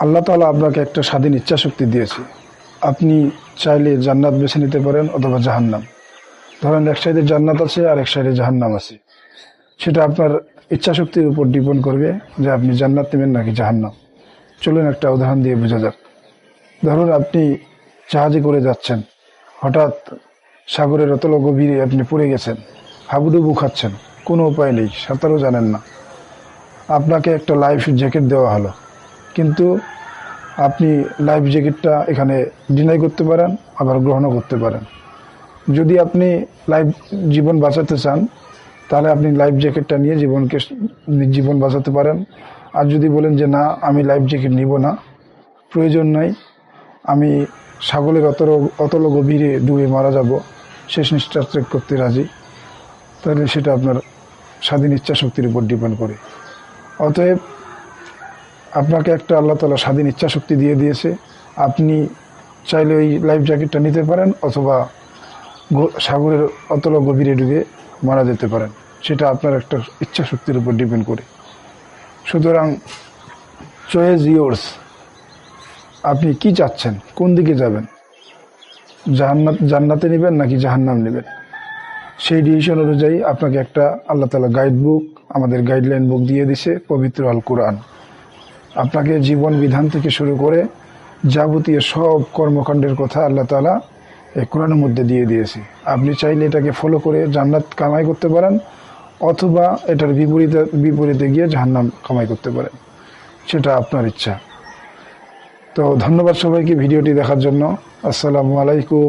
আল্লাহ তালা আপনাকে একটা স্বাধীন ইচ্ছা শক্তি দিয়েছে। আপনি চাইলে জান্নাত বেছে নিতে পারেন অথবা জাহান্নাম। ধরেন এক সাইডে জান্নাত আছে আর এক সাইডে জাহান্নাম আছে। সেটা আপনার ইচ্ছা শক্তির উপর ডিপেন্ড করবে যে আপনি জান্নাত নেবেন নাকি জাহান্নাম। চলুন একটা উদাহরণ দিয়ে বোঝা যাক। ধরুন আপনি জাহাজে করে যাচ্ছেন। হঠাৎ সাগরের অতল গভীরে আপনি পড়ে গেছেন। হাবুডুবু খাচ্ছেন। কোনো উপায় নেই, সাঁতারও জানেন না। আপনাকে একটা লাইফ জ্যাকেট দেওয়া হলো। কিন্তু আপনি লাইফ জ্যাকেটটা এখানে ডিনাই করতে পারেন, আবার গ্রহণও করতে পারেন। যদি আপনি লাইফ জীবন বাঁচাতে চান, তাহলে আপনি লাইফ জ্যাকেটটা নিয়ে জীবনকে, জীবন বাঁচাতে পারেন। আর যদি বলেন যে, না, আমি লাইফ জ্যাকেট নিব না, প্রয়োজন নাই, আমি সাগরের অতল অতল গভীরে ডুবে মারা যাব, শেষ নিঃশ্বাস ত্যাগ করতে রাজি, তাহলে সেটা আপনার স্বাধীন ইচ্ছা শক্তির উপর ডিপেন্ড করে। অতএব আপনাকে একটা আল্লাহ তালা স্বাধীন ইচ্ছা শক্তি দিয়ে দিয়েছে। আপনি চাইলে ওই লাইফ জ্যাকেটটা নিতে পারেন অথবা সাগরের অতল গভীরে ডুবে মারা যেতে পারেন। সেটা আপনার একটা ইচ্ছা শক্তির উপর ডিপেন্ড করে। সুতরাং চয়েস ইয়োর্স আপনি কি চাচ্ছেন? কোন দিকে যাবেন? জাহান্নাত জান্নাতে নেবেন নাকি জাহান্নাম নেবেন? সেই ডিসিশন অনুযায়ী আপনাকে একটা আল্লাহ তালা গাইড বুক আমাদের গাইডলাইন বুক দিয়ে দিছে, পবিত্র আল কোরআন আপনাকে জীবন বিধান থেকে শুরু করে যাবতীয় সব কর্মকাণ্ডের কথা আল্লাহ তালা এই কোরআনের মধ্যে দিয়ে দিয়েছে। আপনি চাইলে এটাকে ফলো করে জান্নাত কামাই করতে পারেন অথবা এটার বিপরীতে বিপরীতে গিয়ে জাহান্নাম কামাই করতে পারেন। সেটা আপনার ইচ্ছা। তো ধন্যবাদ সবাইকে ভিডিওটি দেখার জন্য। আসসালামু আলাইকুম